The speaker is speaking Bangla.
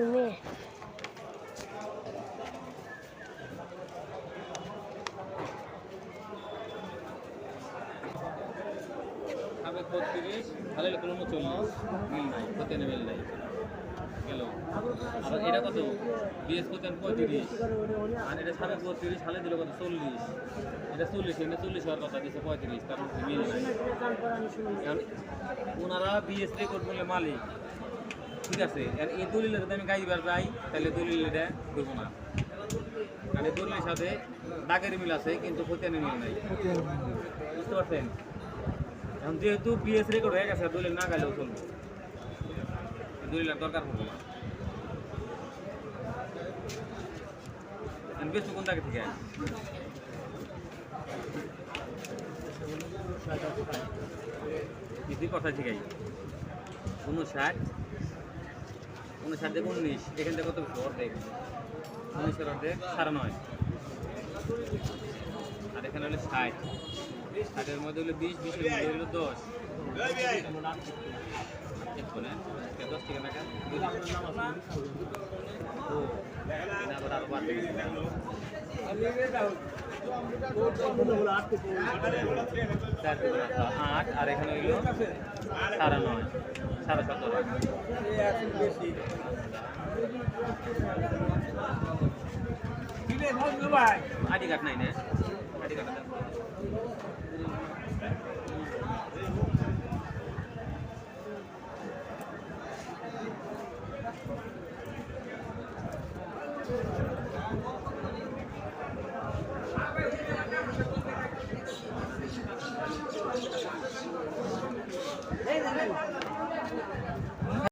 হবে বত্রিশ তাহলে কোনো উনচল্লিশ মিল নাই পতেনে মিল নাই। গেল। এটা কত? বিএস পতেন পঁয়ত্রিশ। আর এটা সাড়ে বত্রিশ সালে দিল কত? চল্লিশ। এটা চল্লিশ এটা চল্লিশ হওয়ার কথা দিচ্ছে পঁয়ত্রিশ, তার মধ্যে মিল নাই। ওনারা বিএস রেকর্ড বললে মালিক। ঠিক আছে আর এই দলিলে যদি আমি গাইবার পাই তাহলে দলিল এটা দেবো না। এই দলিলের সাথে দাগের মিল আছে কিন্তু পতেনের মিল নাই। বুঝতে পারছেন? এখন যেহেতু বিএস রেকর্ড হয়ে গেছে দলিল না গেলেও চলবে। দলিল আর দরকার হবে না। বেশ কোন জায়গা থেকে কিছুই কথা ঠিকাই উনষাট উনষাট থেকে উনিশ। এখান কত বেশি? অর্ধেক উনিশের অর্ধেক সাড়ে নয়। আর এখানে হলো ষাট। ষাটের মধ্যে হলো বিশ, বিশের মধ্যে হলো দশ। দশ থেকে টাকা। ও আবার আরও? চার আট, আর এখানে হইল সাড়ে নয়, সাড়ে সতেরো আইডি কার্ড নাই না? ID card dale.